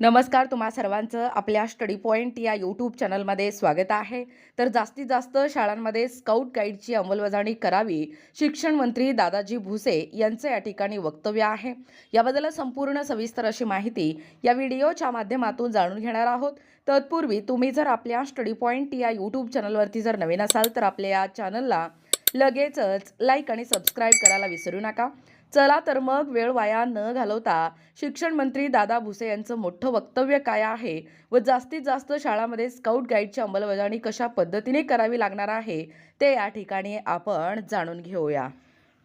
नमस्कार तुम्हा सर्वांचं आपल्या स्टडी पॉईंट या यूट्यूब चॅनलमध्ये स्वागत आहे. तर जास्तीत जास्त शाळांमध्ये स्काउट गाईडची अंमलबजावणी करावी शिक्षण मंत्री दादाजी भुसे यांचं या ठिकाणी वक्तव्य आहे. याबद्दल संपूर्ण सविस्तर अशी माहिती या व्हिडिओच्या माध्यमातून जाणून घेणार आहोत. तत्पूर्वी तुम्ही जर आपल्या स्टडी पॉईंट या यूट्यूब चॅनलवरती जर नवीन असाल तर आपल्या या चॅनलला लगेचच लाईक आणि सबस्क्राईब करायला विसरू नका. चला तर मग वेळ वाया न घालवता शिक्षण मंत्री दादा भुसे यांचं मोठं वक्तव्य काय आहे व जास्तीत जास्त शाळामध्ये स्काउट गाईडची अंमलबजावणी कशा पद्धतीने करावी लागणार आहे ते या ठिकाणी आपण जाणून घेऊया.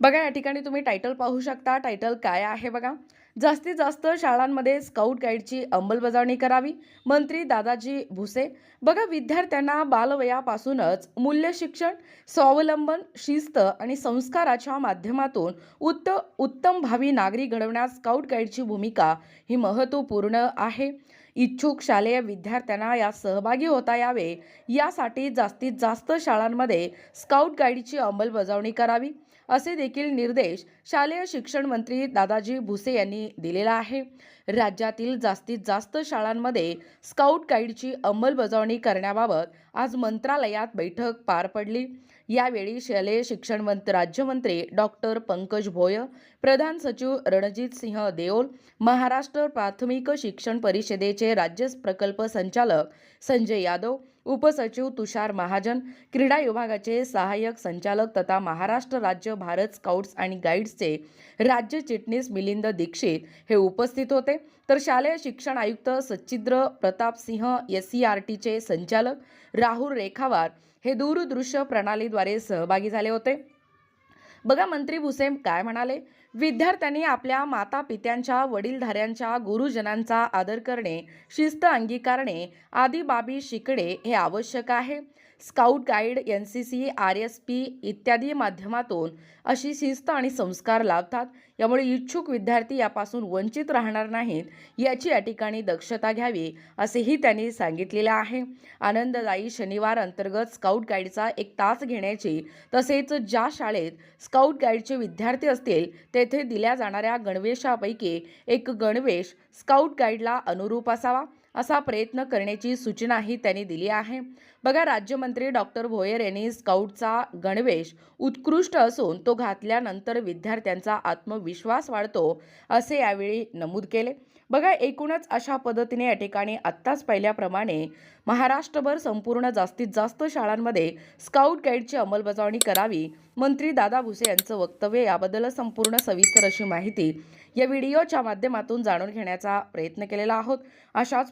बघा या ठिकाणी तुम्ही टायटल पाहू शकता. टायटल काय आहे बघा? जास्तीत जास्त शाळांमध्ये स्काउट गाईडची अंमलबजावणी करावी मंत्री दादाजी भुसे. बघा विद्यार्थ्यांना बालवयापासूनच मूल्य शिक्षण स्वावलंबन शिस्त आणि संस्काराच्या माध्यमातून उत्त उत्तम भावी नागरिक घडवण्यात स्काउट गाईडची भूमिका ही महत्त्वपूर्ण आहे. इच्छुक शालेय विद्यार्थ्यांना यात सहभागी होता यावे. यासाठी जास्तीत जास्त शाळांमध्ये स्काउट गाईडची अंमलबजावणी करावी. असे देखील निर्देश शालेय शिक्षण मंत्री दादाजी भुसे यांनी दिलेला आहे. राज्यातील जास्तीत जास्त शाळांमध्ये स्काउट गाईडची अंमलबजावणी करण्याबाबत आज मंत्रालयात बैठक पार पडली. यावेळी शालेय शिक्षण मंत राज्यमंत्री डॉक्टर पंकज भोय प्रधान सचिव रणजित सिंह देओल महाराष्ट्र प्राथमिक शिक्षण परिषदेचे राज्य प्रकल्प संचालक संजय यादव उपसचिव तुषार महाजन क्रीडा विभागाचे सहाय्यक संचालक तथा महाराष्ट्र राज्य भारत स्काउट्स आणि गाईड्सचे राज्य चिटणीस मिलिंद दीक्षित हे उपस्थित होते. तर शालेय शिक्षण आयुक्त Sachchidra Pratap Singh S C R टीचे संचालक राहुल रेखावार हे दूरदृश्य प्रणालीद्वारे सहभागी झाले होते. बघा मंत्री भुसे काय म्हणाले? विद्यार्थ्यांनी आपल्या माता पित्यांच्या वडीलधाऱ्यांच्या गुरुजनांचा आदर करणे शिस्त अंगीकारणे आदी बाबी शिकणे हे आवश्यक आहे. Scout guide N C C R S P इत्यादी माध्यमातून अशी शिस्त आणि संस्कार लाभतात. यामुळे इच्छुक विद्यार्थी यापासून वंचित राहणार नाहीत याची या ठिकाणी दक्षता घ्यावी असेही त्यांनी सांगितलेले आहे. आनंददायी शनिवार अंतर्गत स्काउट गाईडचा एक तास घेण्याची तसेच ज्या शाळेत स्काउट गाईडचे विद्यार्थी असतील तेथे दिल्या जाणाऱ्या गणवेशापैकी एक गणवेश स्काउट गाईडला अनुरूप असावा. असा प्रयत्न करण्याची सूचनाही त्यांनी दिली आहे. बघा राज्यमंत्री डॉक्टर भोयर यांनी स्काउटचा गणवेश उत्कृष्ट असून तो घातल्यानंतर विद्यार्थ्यांचा आत्मविश्वास वाढतो असे यावेळी नमूद केले. बघा एकूणच अशा पद्धतीने या ठिकाणी आत्ताच पाहिल्याप्रमाणे महाराष्ट्रभर संपूर्ण जास्तीत जास्त शाळांमध्ये स्काउट गाईडची अंमलबजावणी करावी मंत्री दादा भुसे यांचं वक्तव्य याबद्दल संपूर्ण सविस्तर अशी माहिती या व्हिडिओच्या माध्यमातून जाणून घेण्याचा प्रयत्न केलेला आहोत. अशाच